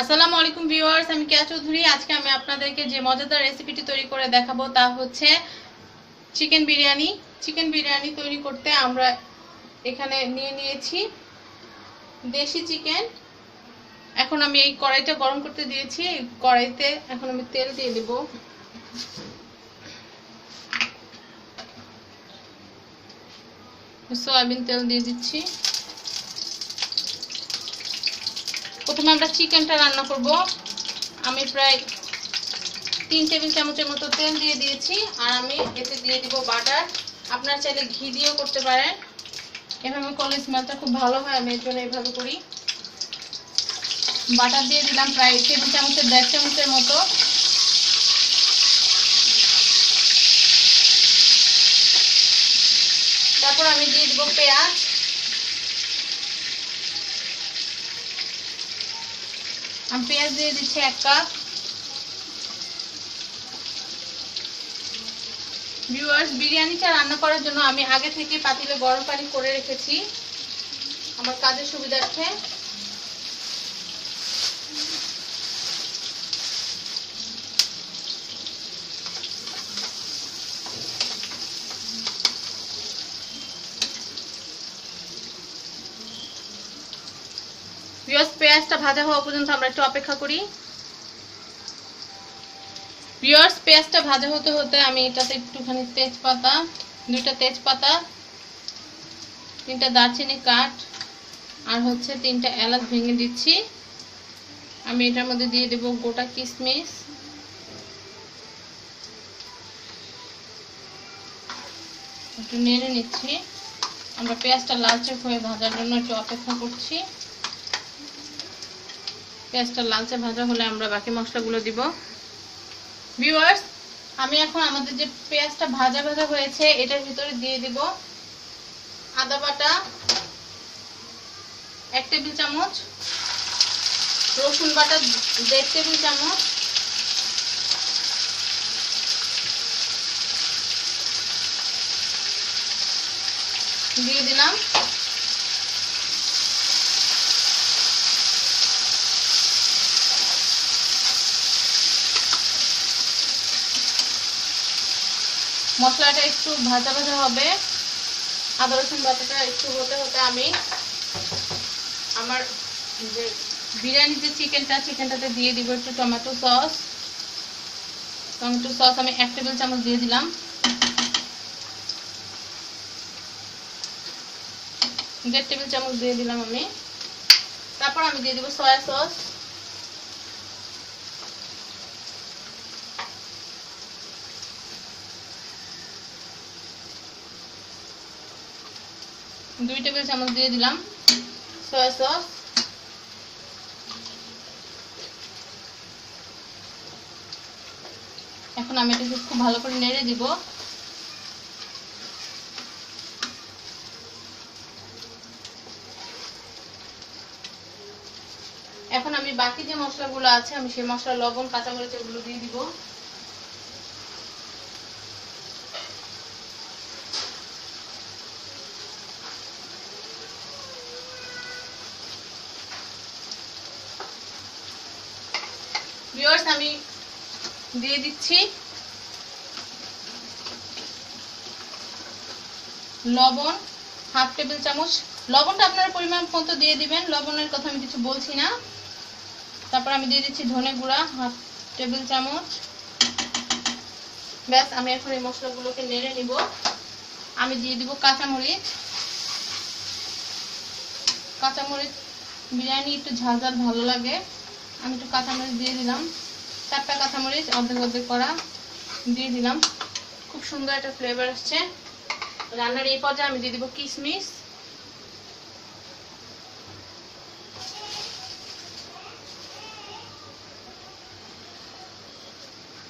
আসসালামু আলাইকুম ভিউয়ার্স, আমি কেয়া চৌধুরী। আজকে আমি আপনাদেরকে যে মজাদার রেসিপিটি তৈরি করে দেখাবো তা হচ্ছে চিকেন বিরিয়ানি। চিকেন বিরিয়ানি তৈরি করতে আমরা এখানে নিয়ে নিয়েছি দেশি চিকেন। এখন আমি এই কড়াইটা গরম করতে দিয়েছি। কড়াইতে এখন আমি তেল দিয়ে দেব। সয়াবিন তেল দিয়ে দিচ্ছি। প্রথমে আমরা চিকেনটা রান্না করব। আমি প্রায় তিন টেবিল চামচের মতো তেল দিয়ে দিয়েছি, আর আমি এতে দিয়ে দিব বাটার। আপনার চাইলে ঘি দিয়েও করতে পারেন। এভাবে করলে স্মেলটা খুব ভালো হয়, আমি এর জন্য এইভাবে করি। বাটার দিয়ে দিলাম প্রায় টেবিল চামচের, দেড় চামচের মতো। তারপর আমি দিয়ে দিব পেঁয়াজ। আমি পেঁয়াজ দিয়ে দিচ্ছি এক কাপ। ভিউয়ার্স বিরিয়ানিটা রান্না করার জন্য আমি আগে থেকে পাতিলে গরম পানি করে রেখেছি। আমার কাজের সুবিধার্থে ভিউয়ার্স পেঁয়াজটা ভাজা হওয়া পর্যন্ত আমরা একটু অপেক্ষা করি। ভিউয়ার্স পেঁয়াজটা ভাজা হতে হতে আমি এটাতে একটুখানি তেজপাতা, দুইটা তেজপাতা, তিনটা দারচিনি কাঠ, আর হচ্ছে তিনটা এলাচ ভেঙে দিচ্ছি। আমি এটার মধ্যে দিয়ে দেব গোটা কিশমিশ একটু নেড়ে নিচ্ছি। আমরা পেঁয়াজটা লালচে হয়ে ভাজার জন্য একটু অপেক্ষা করছি। পেঁয়াজটা লালচে ভাজা হলে আমরা বাকি মশলাগুলো দিব। ভিউয়ার্স আমি এখন আমাদের যে পেঁয়াজটা ভাজা ভাজা হয়েছে, এটার ভিতরে দিয়ে দিব আদা বাটা, এক টেবিল চামচ, রসুন বাটা দেড় টেবিল চামচ, দিয়ে দিলাম। মশলাটা একটু ভাজা ভাজা হবে। আদা রসুন বাটাটা একটু হতে হতে আমি আমার যে বিরিয়ানি যে চিকেনটা, চিকেনটাতে দিয়ে দিব একটু টমেটো সস। টমেটো সস আমি এক টেবিল চামচ দিয়ে দিলাম। দেড় টেবিল চামচ দিয়ে দিলাম আমি। তারপর আমি দিয়ে দিব সয়া সস। দুই টেবিল চামচ দিয়ে দিলাম সয়া সস এখন আমি এটাকে খুব ভালো করে নেড়ে দিব। এখন আমি বাকি যে মশলাগুলো আছে, আমি সেই মশলা লবণ, কাঁচামরিচ এগুলো দিয়ে দিব ভিউয়ার্স আমি দিয়ে দিচ্ছি লবণ, হাফ টেবিল চামচ। লবণটা আপনারা পরিমাণ মতো দিয়ে দিবেন। লবণের কথা আমি কিছু বলছি না। তারপর আমি দিয়ে দিচ্ছি ধনে গুঁড়া, হাফ টেবিল চামচ। ব্যাস, আমি এখন এই মশলাগুলোকে নেড়ে নিব। আমি দিয়ে দিব কাঁচামরিচ। কাঁচামরিচ, বিরিয়ানি একটু ঝাল ভালো লাগে। আমি একটু কাঁচামরিচ দিয়ে দিলাম। চারটা কাঁচামরিচ অর্ধেক অর্ধেক করা দিয়ে দিলাম। খুব সুন্দর একটা ফ্লেভার আসছে। রান্নার এই পর্যায়ে আমি দিয়ে দিব কিশমিশ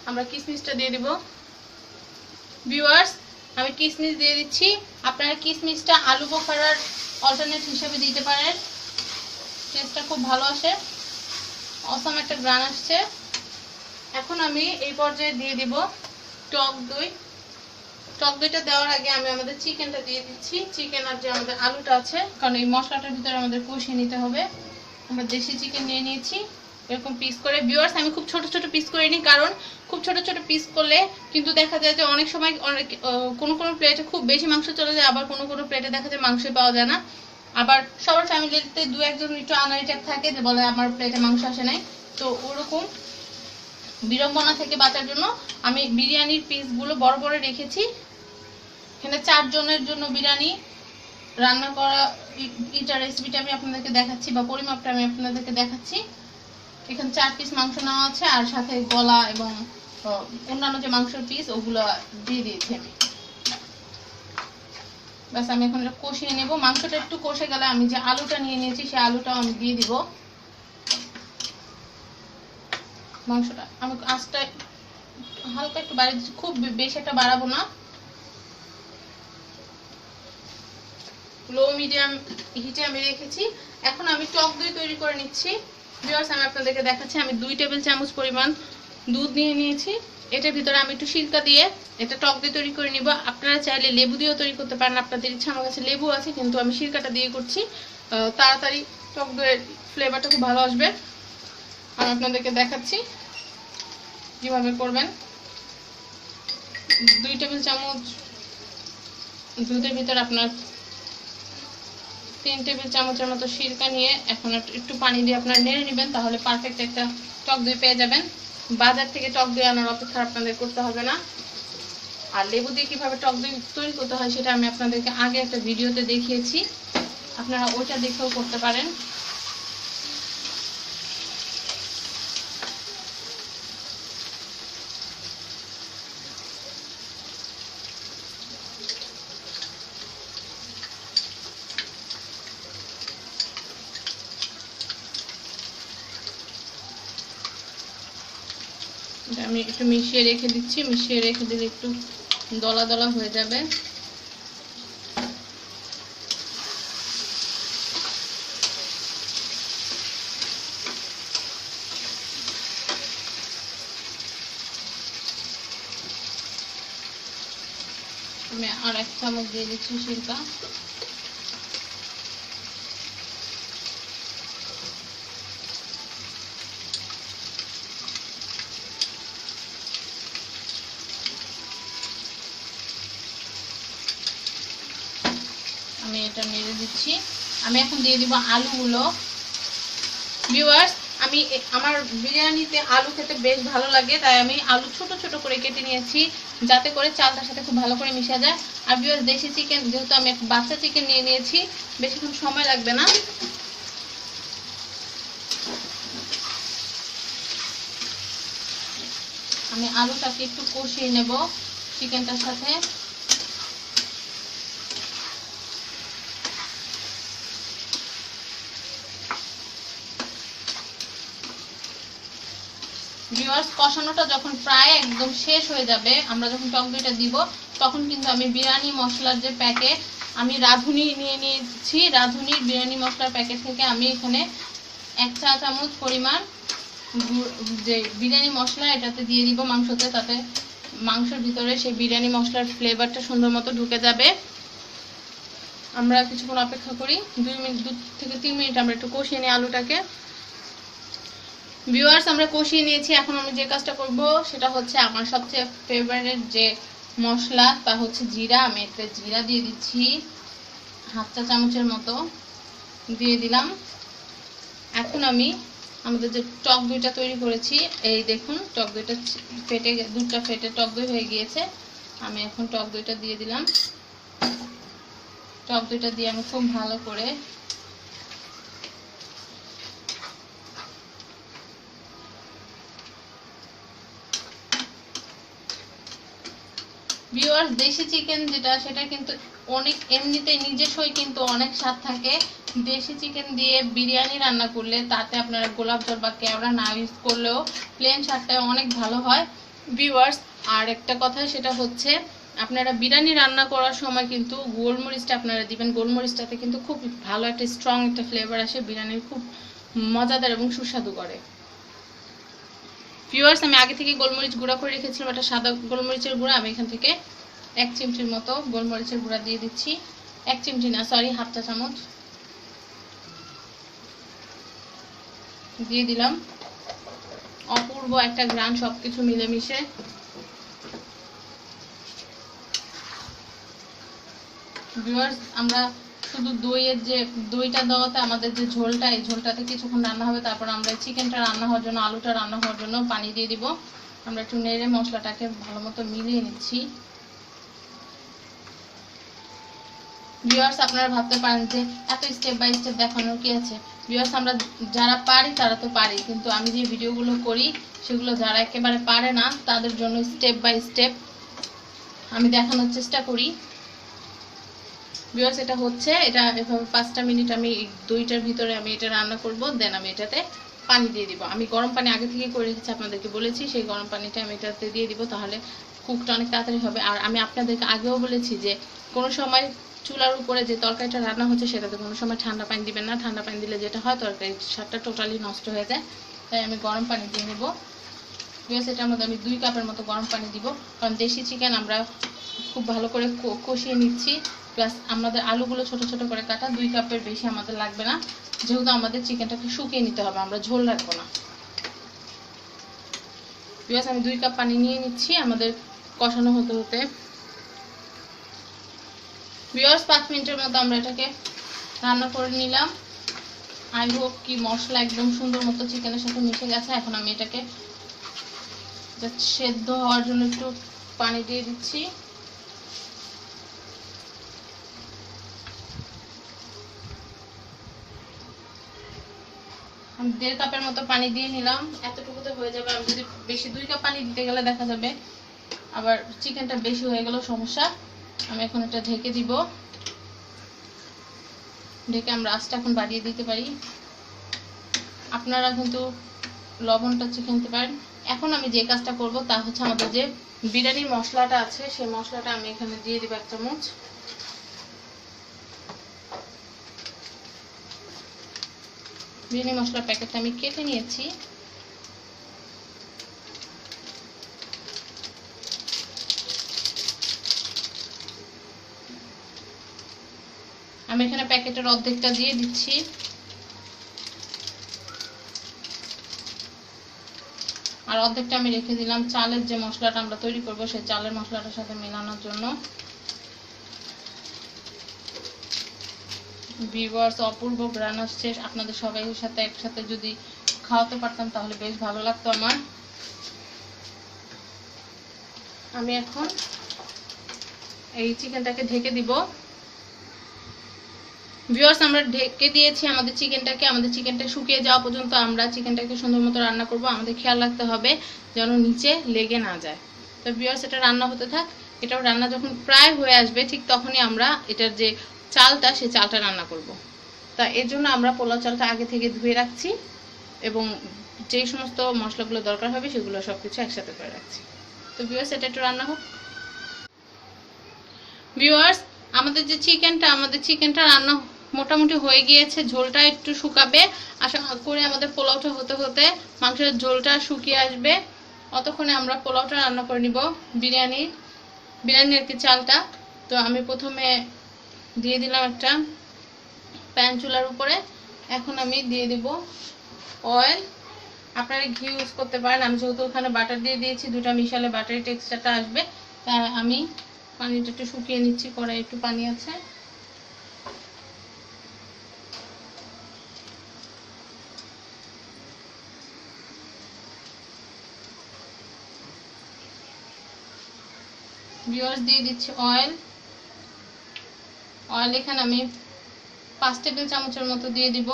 আমরা কিশমিশটা দিয়ে দিব। ভিউয়ার্স আমি কিশমিশ দিয়ে দিচ্ছি। আপনারা কিশমিশটা আলু বোখারার অল্টারনেট হিসেবে দিতে পারেন। টেস্টটা খুব ভালো আসে। অসম একটা গ্রান আসছে। এখন আমি এই পর্যায়ে দিয়ে দিব টক দই। টক দইটা দেওয়ার আগে আমি আমাদের চিকেনটা দিয়ে দিচ্ছি। চিকেন আর যে আমাদের আলুটা আছে, কারণ এই মশলাটার ভিতরে আমাদের কষিয়ে নিতে হবে। আমরা দেশি চিকেন নিয়ে নিয়েছি, এরকম পিস করে। ভিউয়ার্স আমি খুব ছোট ছোট পিস করে নিই কারণ খুব ছোট ছোট পিস করলে কিন্তু দেখা যায় যে অনেক সময় অনেক কোনো কোনো প্লেটে খুব বেশি মাংস চলে যায়, আবার কোনো কোনো প্লেটে দেখা যায় মাংসই পাওয়া যায় না। আবার সবার ফ্যামিলিতে দু একজন একটু আনারিটাক থাকে, যে বলে আমার প্লেটে মাংস আসে নাই। তো ওরকম বিড়ম্বনা থেকে বাঁচার জন্য আমি বিরিয়ানির পিসগুলো বড় বড় রেখেছি। এখানে চারজনের জন্য বিরিয়ানি রান্না করা ইটা রেসিপিটা আমি আপনাদেরকে দেখাচ্ছি বা পরিমাপটা আমি আপনাদেরকে দেখাচ্ছি। এখানে চার পিস মাংস নেওয়া আছে আর সাথে গলা এবং অন্যান্য যে মাংসের পিস ওগুলো দিয়ে দিয়েছি আমি। ব্যাস, আমি এখন এটা কষিয়ে নেব। মাংসটা একটু কষে গেলে আমি যে আলুটা নিয়ে নিয়েছি সেই আলুটাও আমি দিয়ে দিব। মাংসটা, আমি আঁচটা হালকা একটু বাড়িয়ে দিচ্ছি, খুব বেশি একটা বাড়াবো না। লো মিডিয়াম হিটে আমি রেখেছি। এখন আমি টক দই তৈরি করে নিচ্ছি। ভিউয়ার্স আমি আপনাদেরকে দেখাচ্ছি, আমি দুই টেবিল চামচ পরিমাণ দুধ নিয়ে নিয়েছি। এটার ভিতরে আমি একটু সিরকা দিয়ে এটা টক দই তৈরি করে নিব। আপনারা চাইলে লেবু দিয়েও তৈরি করতে পারেন। আপনাদের ইচ্ছা, আমার কাছে লেবু আছে, কিন্তু আমি সিরকাটা দিয়ে করছি। তাড়াতাড়ি টক দইয়ের ফ্লেভারটা খুব ভালো আসবে। আমি আপনাদেরকে দেখাচ্ছি। কীভাবে করবেন? দুই টেবিল চামচ দুধের ভিতর আপনার তিন টেবিল চামচের মতো সিরকা নিয়ে এখন একটু- পানি দিয়ে আপনার নেড়ে নেবেন, তাহলে পারফেক্ট একটা টক দই পেয়ে যাবেন। বাজার থেকে টক দই আনার অপেক্ষা আপনাদের করতে হবে না। আর লেবু দিয়ে কীভাবে টক দই তৈরি করতে হয় সেটা আমি আপনাদেরকে আগে একটা ভিডিওতে দেখিয়েছি। আপনারা ওইটা দেখেও করতে পারেন। আমি একটু মিশিয়ে রেখে দিচ্ছি, মিশিয়ে রেখে দিলে একটু দলা দলা হয়ে যাবে। আর এক চামচ দিয়ে দিচ্ছি সিরকা আমি এটা নেড়ে দিচ্ছি আমি এখন দিয়ে দিব আলুগুলো। ভিউয়ার্স আমি আমার বিরিয়ানিতে আলু খেতে বেশ ভালো লাগে, তাই আমি আলু ছোট ছোট করে কেটে নিয়েছি, যাতে করে চালটার সাথে খুব ভালো করে মিশে যায়। আর ভিউয়ার্স দেশি চিকেন যেহেতু আমি বাচ্চা চিকেন নিয়ে নিয়েছি, বেশিক্ষণ সময় লাগবে না। আমি আলুটাকে একটু কষিয়ে নেব চিকেনটার সাথে। ভিউয়ার্স কষানোটা যখন প্রায় একদম শেষ হয়ে যাবে, আমরা যখন টক দইটা দিব, তখন কিন্তু আমি বিরিয়ানি মশলার যে প্যাকেট আমি রাঁধুনি নিয়ে নিয়েছি। রাঁধুনির বিরিয়ানি মশলার প্যাকেট থেকে আমি এখানে এক চা চামচ পরিমাণ যে বিরিয়ানি মশলা এটাতে দিয়ে দিব মাংসতে, তাতে মাংসের ভিতরে সেই বিরিয়ানি মশলার ফ্লেভারটা সুন্দর মতো ঢুকে যাবে। আমরা কিছুক্ষণ অপেক্ষা করি, দুই মিনিট, দু থেকে তিন মিনিট আমরা একটু কষিয়ে নিই আলুটাকে। ভিউয়ার্স আমরা কষিয়ে নিয়েছি। এখন আমি যে কাজটা করব, সেটা হচ্ছে আমার সবচেয়ে ফেভারিট যে মশলা, তা হচ্ছে জিরা। আমি একটা জিরা দিয়ে দিচ্ছি। হাফ চা চামচের মতো দিয়ে দিলাম। এখন আমি আমাদের যে টক দইটা তৈরি করেছি, এই দেখুন, টক দইটা ফেটে দুধটা ফেটে টক দই হয়ে গিয়েছে। আমি এখন টক দইটা দিয়ে দিলাম। টক দইটা দিয়ে আমি খুব ভালো করে ভিউয়ার্স দেশি চিকেন যেটা, সেটা কিন্তু অনেক এমনিতে নিজস্বই কিন্তু অনেক স্বাদ থাকে। দেশি চিকেন দিয়ে বিরিয়ানি রান্না করলে তাতে আপনারা গোলাপ জল বা কেওড়া না ইউজ করলেও প্লেন স্বাদটা অনেক ভালো হয়। ভিউয়ার্স আর একটা কথা সেটা হচ্ছে, আপনারা বিরিয়ানি রান্না করার সময় কিন্তু গোলমরিচটা আপনারা দিবেন। গোলমরিচটাতে কিন্তু খুব ভালো একটা স্ট্রং একটা ফ্লেভার আসে। বিরিয়ানির খুব মজাদার এবং সুস্বাদু করে। ভিউয়ার্স আমি আগে থেকে গোলমরিচ গুঁড়া করে রেখেছিলাম, একটা সাদা গোলমরিচের গুঁড়া, আমি এখান থেকে এক চিমটির মতো গোলমরিচের গুঁড়া দিয়ে দিচ্ছি। এক চিমটি না সরি হাফ চা চামচ। দিয়ে দিলাম। অপূর্ব একটা গ্রান সবকিছু মিলেমিশে। ভিউয়ার্স আমরা শুধু দইয়ের যে দইটা দেওয়াতে আমাদের যে ঝোলটা, এই ঝোলটাতে কিছুক্ষণ রান্না হবে, তারপর আমরা চিকেনটা রান্না হওয়ার জন্য, আলুটা রান্না হওয়ার জন্য পানি দিয়ে দিব। আমরা একটু নেড়ে মশলাটাকে ভালো মতো মিলিয়ে নিচ্ছি। ভিউয়ার্স আপনারা ভাবতে পারেন যে এত স্টেপ বাই স্টেপ দেখানোর কি আছে? ভিউয়ার্স আমরা যারা পারি, তারা তো পারি, কিন্তু আমি যে ভিডিওগুলো করি, সেগুলো যারা একেবারে পারে না, তাদের জন্য স্টেপ বাই স্টেপ আমি দেখানোর চেষ্টা করি। ভিউয়ার্স এটা হচ্ছে, এটা এভাবে পাঁচটা মিনিট আমি দুইটার ভিতরে আমি এটা রান্না করব দেন আমি এটাতে পানি দিয়ে দিব। আমি গরম পানি আগে থেকে করে রেখেছি, আপনাদেরকে বলেছি, সেই গরম পানিটা আমি এটাতে দিয়ে দিব, তাহলে কুকটা অনেক তাড়াতাড়ি হবে। আর আমি আপনাদেরকে আগেও বলেছি যে, কোনো সময় চুলার উপরে যে তরকারিটা রান্না হচ্ছে, সেটাতে কোনো সময় ঠান্ডা পানি দিবেন না। ঠান্ডা পানি দিলে যেটা হয়, তরকারির স্বাদটা টোটালি নষ্ট হয়ে যায়। তাই আমি গরম পানি দিয়ে নেব। বিকজ এটার মধ্যে আমি দুই কাপের মতো গরম পানি দিব। কারণ দেশি চিকেন আমরা খুব ভালো করে কষিয়ে নিচ্ছি। প্লাস আমাদের আলুগুলো ছোট ছোট করে কাটা, দুই কাপের বেশি আমাদের লাগবে না। যেহেতু আমাদের চিকেনটাকে শুকিয়ে নিতে হবে, আমরা ঝোল রাখব না। বিকজ আমি দুই কাপ পানি নিয়ে নিচ্ছি, আমাদের কষানো হতে হতে। বিয়ার্স পাঁচ মিনিটের মতো আমরা এটাকে রান্না করে নিলাম। আই হোপ কি মশলা একদম সুন্দর মতো চিকেনের সাথে মিশে গেছে। এখন আমি এটাকে সেদ্ধ হওয়ার জন্য একটু পানি দিয়ে দিচ্ছি। দেড় কাপের মতো পানি দিয়ে নিলাম। এতটুকুতে হয়ে যাবে। আমি যদি বেশি দুই কাপ পানি দিতে গেলে দেখা যাবে আবার চিকেনটা বেশি হয়ে গেল, সমস্যা। আমি এখন এটা ঢেকে দিব। ঢেকে আমরা আঁচটা এখন বাড়িয়ে দিতে পারি। আপনারা কিন্তু লবণটা চিকে নিতে পারেন। এখন আমি যে কাজটা করব তা হচ্ছে আমাদের যে বিরিয়ানির মশলাটা আছে, সেই মশলাটা আমি এখানে দিয়ে দিব এক চামচ। বিরিয়ানি মশলার প্যাকেটটা আমি কেটে নিয়েছি। আমি এখানে প্যাকেটের অর্ধেকটা দিয়ে দিচ্ছি। আর অর্ধেকটা আমি রেখে দিলাম চালের যে মশলাটা আমরা তৈরি করব, সেই চালের মশলাটার সাথে মেলানোর জন্য। ভিউয়ার্স অপূর্ব গ্রান আসছে, আপনাদের সবাই সাথে একসাথে যদি খাওয়াতে পারতাম তাহলে বেশ ভালো লাগতো আমার। আমি এখন এই চিকেনটাকে ঢেকে দিব। ভিউয়ার্স আমরা ঢেকে দিয়েছি আমাদের চিকেনটাকে আমাদের চিকেনটা শুকিয়ে যাওয়া পর্যন্ত আমরা চিকেনটাকে সুন্দর মতো রান্না করব। আমাদের খেয়াল রাখতে হবে যেন নিচে লেগে না যায়। তো ভিউয়ার্স এটা রান্না হতে থাক। এটাও রান্না যখন প্রায় হয়ে আসবে, ঠিক তখনই আমরা এটার যে চালটা সেই চালটা রান্না করব। তা এর জন্য আমরা পোলাও চালটা আগে থেকে ধুয়ে রাখছি এবং যে সমস্ত মশলাগুলো দরকার হবে সেগুলো সব কিছু একসাথে করে রাখছি। তো ভিউয়ার্স এটা একটু রান্না হোক। ভিউয়ার্স আমাদের যে চিকেনটা, আমাদের চিকেনটা রান্না মোটামুটি হয়ে গিয়েছে। ঝোলটা একটু শুকাবে। আশা করে আমাদের পোলাওটা হতে হতে মাংসের ঝোলটা শুকিয়ে আসবে। অতক্ষণে আমরা পোলাওটা রান্না করে নিব, বিরিয়ানির বিরিয়ানির কি চালটা। তো আমি প্রথমে দিয়ে দিলাম একটা প্যান চুলার উপরে। এখন আমি দিয়ে দিব অয়েল আপনারা ঘি ইউজ করতে পারেন। আমি যেহেতু ওখানে বাটার দিয়ে দিয়েছি, দুটা মিশালে বাটারি টেক্সচারটা আসবে তাই আমি পানিটা একটু শুকিয়ে নিচ্ছি কড়াই একটু পানি আছে। দিয়ে দিচ্ছি অয়েল অয়েল এখানে আমি পাঁচ টেবিল চামচের মতো দিয়ে দিব।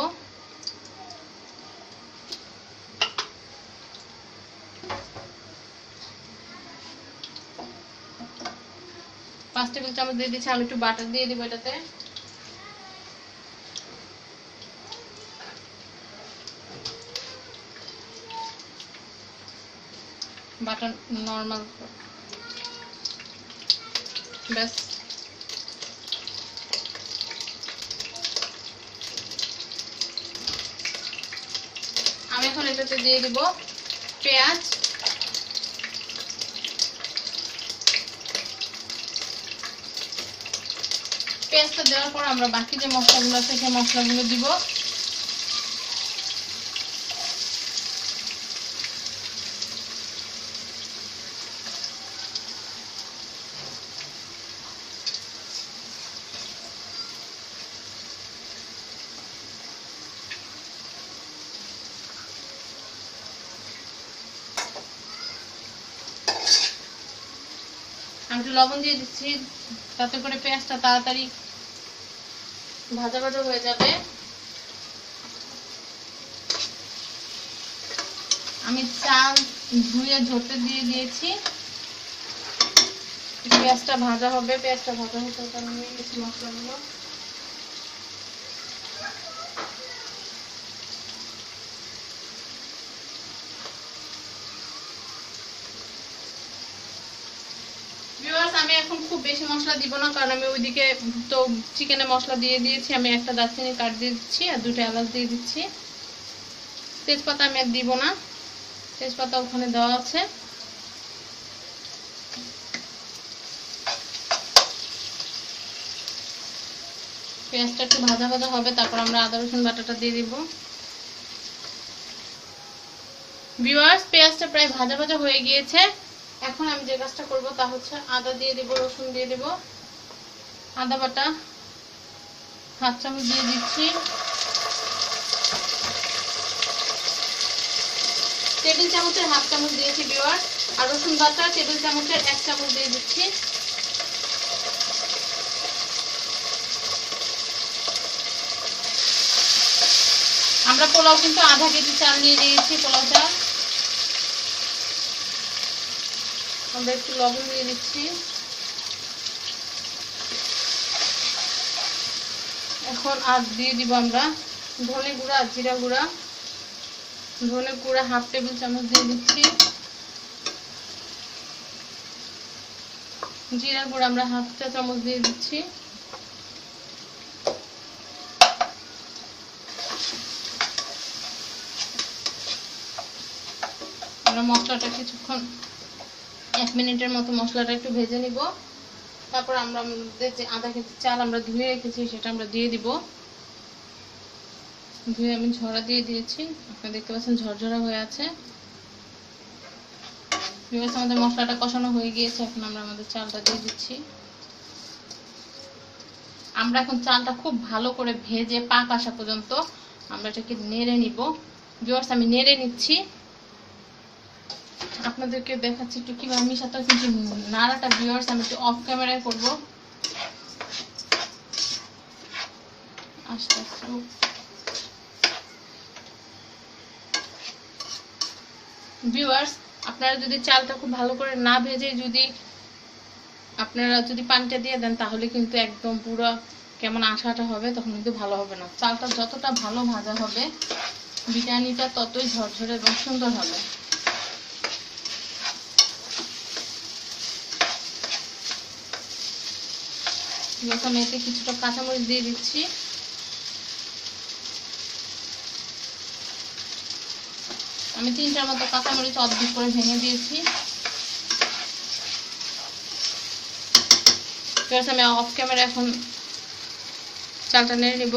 পাঁচ টেবিল চামচ দিয়ে দিচ্ছি আমি একটু বাটার দিয়ে দিব এটাতে। Butter normal. ব্যাস। আমি এখন এটাতে দিয়ে দিব পেঁয়াজ। পেঁয়াজটা দেওয়ার পর আমরা বাকি যে মশলাগুলো আছে, সেই মশলাগুলো দিব। লবণ দিয়ে দিচ্ছি, তাতে করে পেঁয়াজটা তাড়াতাড়ি ভাজা ভাজা হয়ে যাবে। আমি চাল ধুয়ে ঝরতে দিয়ে দিয়েছি। পেঁয়াজটা ভাজা হবে, পেঁয়াজটা ভাজা হতে আমি কিছু মশলাগুলো Viewers, আমি এখন খুব বেশি মশলা দিব না, কারণ আমি ওইদিকে তো চিকেনে মশলা দিয়ে দিয়েছি, আমি একটা দারচিনি কাট দিয়ে দিচ্ছি আর দুটো এলাচ দিয়ে দিচ্ছি। তেজপাতা আমি আর দিব না, তেজপাতা ওখানে দেওয়া আছে। পেঁয়াজটা একটু ভাজা ভাজা হবে, তারপর আমরা আদা, রসুন, বাটাটা দিয়ে দিব। ভিউয়ার্স পেঁয়াজটা প্রায় ভাজা ভাজা হয়ে গিয়েছে। এখন আমি যে কাজটা করব তা হচ্ছে আদা দিয়ে দিব, রসুন দিয়ে দিব, আদা বাটা, হাত চামচ দিয়ে দিচ্ছি। টেবিল চামচের হাফ চামচ দিয়েছি ভিউয়ার আর রসুন বাটা টেবিল চামচের এক চামচ দিয়ে দিচ্ছি। আমরা পোলাও কিন্তু আধা কেজি চাল নিয়ে নিয়েছি, পোলাও চাল। আমরা একটু লবণ দিয়ে দিচ্ছি। এখন আর দিয়ে দিব আমরা ধনে গুঁড়া আর জিরা গুঁড়া। ধনে গুঁড়া হাফ টেবিল চামচ দিয়ে দিচ্ছি। জিরা গুঁড়া আমরা হাফ চা চামচ দিয়ে দিচ্ছি। মশলাটা কিছুক্ষণ এক মিনিটের মতো মশলাটা একটু ভেজে নিব। তারপর আমরা যে আধা কেজি চাল আমরা ধুয়ে রেখেছি, সেটা আমরা দিয়ে দিব। ধুয়ে আমি ঝরা দিয়ে দিয়েছি। আপনারা দেখতে পাচ্ছেন ঝরঝরা হয়ে আছে। আমাদের মশলাটা কষানো হয়ে গিয়েছে, এখন আমরা আমাদের চালটা দিয়ে দিচ্ছি। আমরা এখন চালটা খুব ভালো করে ভেজে পাক আসা পর্যন্ত আমরা এটাকে নেড়ে নিব। ভিউয়ার্স আমি নেড়ে নিচ্ছি। আপনাদেরকে দেখাচ্ছি একটু কীভাবে মিশাতে হয় কিন্তু নাড়াটা ভিউয়ার্স আমি একটু অফ ক্যামেরায় করব। আস্তে আস্তে। ভিউয়ার্স আপনারা যদি চালটা খুব ভালো করে না ভেজে যদি আপনারা যদি পানিটা দিয়ে দেন, তাহলে কিন্তু একদম পুরো কেমন আঠাটা হবে, তখন কিন্তু ভালো হবে না। চালটা যতটা ভালো ভাজা হবে, বিরিয়ানিটা ততই ঝরঝরে এবং সুন্দর হবে। এখন এতে কিছুটা কাঁচামরিচ দিয়ে দিচ্ছি। আমি তিনটার মতো কাঁচামরিচ অর্ধেক করে ভেঙে দিয়েছি। আমি অফ ক্যামেরা এখন চালটা নেড়ে নিব।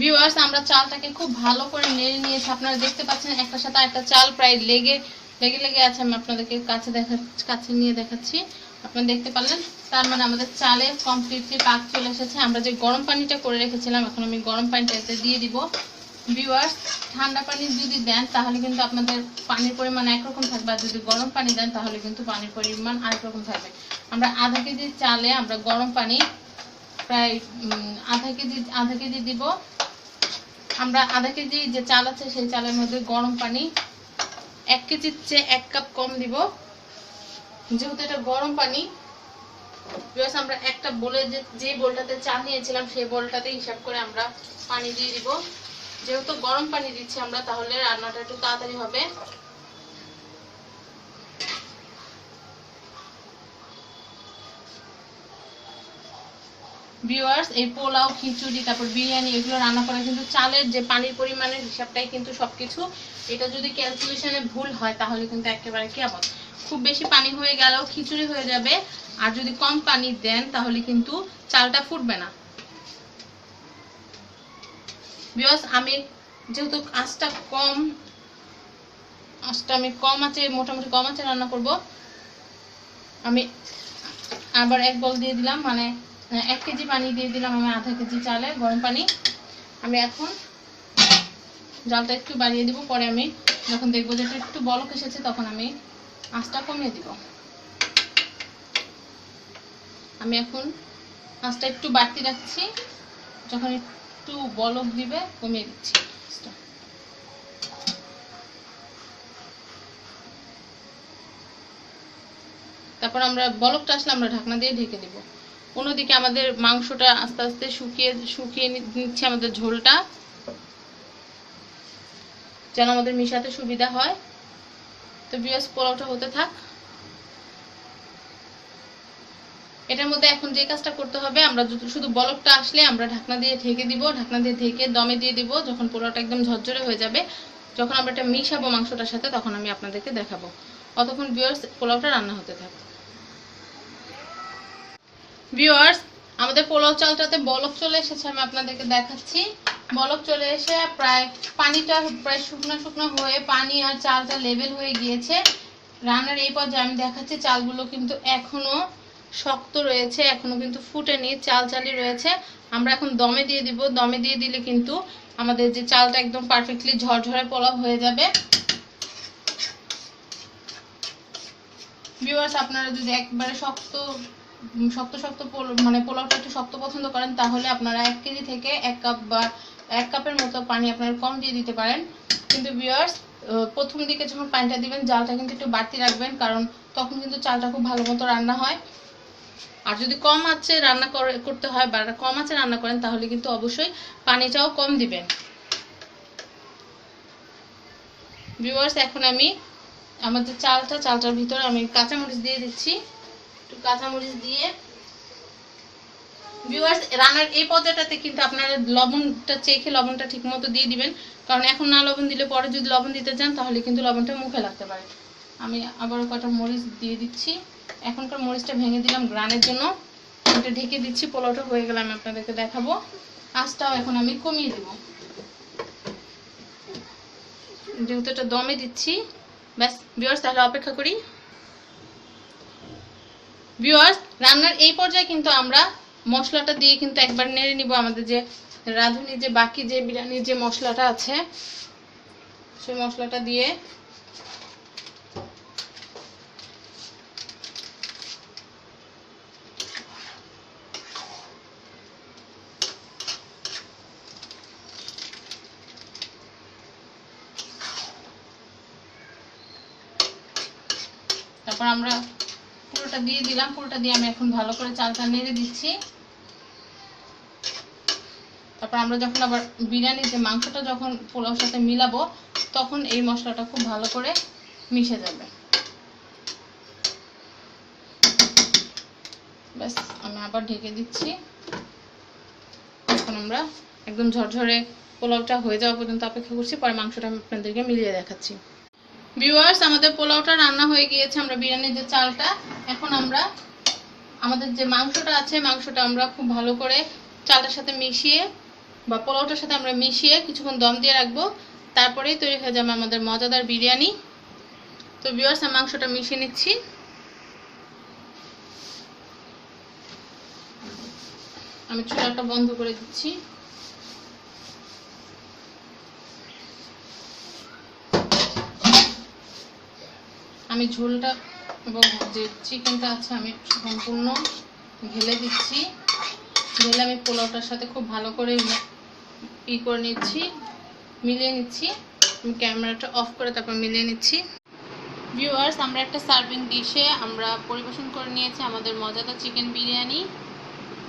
ভিউয়ার্স আমরা চালটাকে খুব ভালো করে নেড়ে নিয়েছি। আপনারা দেখতে পাচ্ছেন একটা সাথে একটা চাল প্রায় লেগে লেগে লেগে আছে। আমি আপনাদেরকে কাছে দেখা, কাছে নিয়ে দেখাচ্ছি। আপনারা দেখতে পারলেন। তার মানে আমাদের চালে কমপ্লিটলি পাক চলে এসেছে, আমরা যে গরম পানিটা করে রেখেছিলাম, এখন আমি গরম পানিটা এতে দিয়ে দিব। ভিউয়ার্স ঠান্ডা পানি যদি দেন, তাহলে কিন্তু আপনাদের পানির পরিমাণ একরকম থাকবে। আর যদি গরম পানি দেন, তাহলে কিন্তু পানির পরিমাণ আরেক রকম থাকবে। আমরা আধা কেজি চালে আমরা গরম পানি প্রায় আধা কেজি আধা কেজি দিব। আমরা আধা কেজি যে চাল আছে, সেই চালের মধ্যে গরম পানি এক কেজির চেয়ে এক কাপ কম দিব। যেহেতু এটা গরম পানি বিকজ আমরা একটা বলে যে যে বোলটাতে চা নিয়েছিলাম, সেই বোলটাতে হিসাব করে আমরা পানি দিয়ে দিব। যেহেতু গরম পানি দিচ্ছি আমরা, তাহলে রান্নাটা একটু তাড়াতাড়ি হবে। ভিউয়ার্স এই পোলাও, খিচুড়ি, তারপর বিরিয়ানি, এগুলো রান্না করা কিন্তু চালের যে পানির পরিমাণের হিসাবটাই কিন্তু সবকিছু। এটা যদি ক্যালকুলেশনে ভুল হয়, তাহলে কিন্তু একেবারে কেমন খুব বেশি পানি হয়ে গেলেও খিচুড়ি হয়ে যাবে। আর যদি কম পানি দেন, তাহলে কিন্তু চালটা ফুটবে না। বিকজ আমি যেহেতু আঁচটা কম, আঁচটা আমি কম আছে, মোটামুটি কম আছে রান্না করব। আমি আবার এক বল দিয়ে দিলাম মানে এক কেজি পানি দিয়ে দিলাম আমি আধা কেজি চালে গরম পানি। আমি এখন জালটা একটু বাড়িয়ে দিব, পরে আমি যখন দেখব যে একটু বলক এসেছে, তখন আমি আঁচটা কমিয়ে দিব। আমি এখন আঁচটা একটু বাড়তি রাখছি, যখন একটু বলক দিবে, কমিয়ে দিচ্ছি তারপর আমরা বলকটা আসলে আমরা ঢাকনা দিয়ে ঢেকে দিব। অন্যদিকে আমাদের মাংসটা আস্তে আস্তে শুকিয়ে শুকিয়ে নিচ্ছে আমাদের ঝোলটা, যেন আমাদের মিশাতে সুবিধা হয়। তো বিয়াস পোলাওটা হতে থাক। এটার মধ্যে এখন যে কাজটা করতে হবে, আমরা শুধু বলকটা আসলে আমরা ঢাকনা দিয়ে ঢেকে দিব, ঢাকনা দিয়ে ঢেকে দমে দিয়ে দিব, যখন পোলাওটা একদম ঝরঝরে হয়ে যাবে, যখন আমরা এটা মিশাবো মাংসটার সাথে, তখন আমি আপনাদেরকে দেখাবো। অতক্ষণ বিয়ার্স পোলাওটা রান্না হতে থাক। ভিউয়ার্স আমাদের পোলাও চালটাতে বলক চলে এসেছে, আমি আপনাদেরকে দেখাচ্ছি। বলক চলে এসে প্রায় পানিটা প্রায় শুকনো শুকনো হয়ে পানি আর চালটা লেভেল হয়ে গিয়েছে। রান্নার এই পর্যায়ে আমি দেখাচ্ছি, চালগুলো কিন্তু এখনও শক্ত রয়েছে, এখনও কিন্তু ফুটেনি, চাল চালই রয়েছে। আমরা এখন দমে দিয়ে দিব। দমে দিয়ে দিলে কিন্তু আমাদের যে চালটা একদম পারফেক্টলি ঝরঝরে পোলাও হয়ে যাবে। ভিউয়ার্স আপনারা যদি একবারে শক্ত শক্ত শক্ত মানে পোলাওটা একটু শক্ত পছন্দ করেন, তাহলে আপনারা এক কেজি থেকে এক কাপ বা এক কাপের মতো পানি আপনারা কম দিয়ে দিতে পারেন। কিন্তু ভিউয়ার্স প্রথম দিকে যখন পানিটা দিবেন, জালটা কিন্তু একটু বাড়তি রাখবেন, কারণ তখন কিন্তু চালটা খুব ভালো মতো রান্না হয়। আর যদি কম আছে রান্না করে, করতে হয় বা কম আছে রান্না করেন, তাহলে কিন্তু অবশ্যই পানিটাও কম দিবেন। ভিউয়ার্স এখন আমি আমাদের চালটা, চালটার ভিতরে আমি কাঁচামরিচ দিয়ে দিচ্ছি। একটু কাঁচামরিচ দিয়ে। ভিউয়ার্স রান্নার এই পর্যায়টাতে কিন্তু আপনারা লবণটা চেখে লবণটা ঠিক মতো দিয়ে দিবেন। কারণ এখন না লবণ দিলে পরে যদি লবণ দিতে চান, তাহলে কিন্তু লবণটা মুখে লাগতে পারে। আমি আবারও কটা মরিচ দিয়ে দিচ্ছি। এখনকার মরিচটা ভেঙে দিলাম গ্রানের জন্য। এটা ঢেকে দিচ্ছি, পোলাওটা হয়ে গেলে আমি আপনাদেরকে দেখাবো। আঁচটাও এখন আমি কমিয়ে দেব। যেহেতু এটা দমে দিচ্ছি। ব্যাস ভিউয়ার্স তাহলে অপেক্ষা করি। ভিউয়ার্স রান্নার এই পর্যায়ে কিন্তু আমরা মশলাটা দিয়ে কিন্তু একবার নেড়ে নিব আমাদের যে রাঁধুনি যে বাকি যে বিরিয়ানির যে মশলাটা আছে, সেই মশলাটা দিয়ে তারপর আমরা পুরোটা দিয়ে দিলাম, পুরোটা দিয়ে আমি এখন ভালো করে চালটা নেড়ে দিচ্ছি। তারপর আমরা যখন আবার বিরিয়ানির যে মাংসটা যখন পোলাওর সাথে মিলাবো, তখন এই মশলাটা খুব ভালো করে মিশে যাবে। ব্যাস, আমি আবার ঢেকে দিচ্ছি। এখন আমরা একদম ঝরঝরে পোলাওটা হয়ে যাওয়া পর্যন্ত অপেক্ষা করছি, পরে মাংসটা আমি আপনাদেরকে মিলিয়ে দেখাচ্ছি। ভিউয়ার্স আমাদের পোলাওটা রান্না হয়ে গিয়েছে, আমরা বিরিয়ানির যে চালটা, এখন আমরা আমাদের যে মাংসটা আছে, মাংসটা আমরা খুব ভালো করে চালটার সাথে মিশিয়ে বা পোলাওটার সাথে আমরা মিশিয়ে কিছুক্ষণ দম দিয়ে রাখব। তারপরেই তৈরি হয়ে যাবে আমাদের মজাদার বিরিয়ানি। তো ভিউয়ার্স আমি মাংসটা মিশিয়ে নিচ্ছি। আমি চুলাটা বন্ধ করে দিচ্ছি। আমি ঝোলটা এবং যে চিকেনটা আছে আমি সম্পূর্ণ ঢেলে দিচ্ছি। ঢেলে আমি পোলাওটার সাথে খুব ভালো করে ই করে নিচ্ছি, মিলিয়ে নিচ্ছি। আমি ক্যামেরাটা অফ করে তারপর মিলিয়ে নিচ্ছি। ভিউয়ার্স, আমরা একটা সার্ভিং ডিশে আমরা পরিবেশন করে নিয়েছি আমাদের মজাদার চিকেন বিরিয়ানি।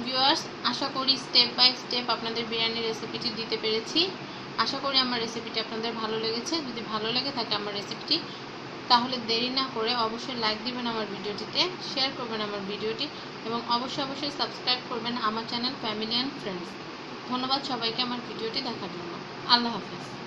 ভিউয়ার্স, আশা করি স্টেপ বাই স্টেপ আপনাদের বিরিয়ানির রেসিপিটি দিতে পেরেছি। আশা করি আমার রেসিপিটি আপনাদের ভালো লেগেছে। যদি ভালো লেগে থাকে আমার রেসিপিটি তাহলে দেরি না করে অবশ্যই লাইক দিবেন আমার ভিডিওটিতে শেয়ার করবেন আমার ভিডিওটি, এবং অবশ্যই অবশ্যই সাবস্ক্রাইব করবেন আমার চ্যানেল ফ্যামিলি অ্যান্ড ফ্রেন্ডস ধন্যবাদ সবাইকে আমার ভিডিওটি দেখার জন্য। আল্লাহ হাফেজ।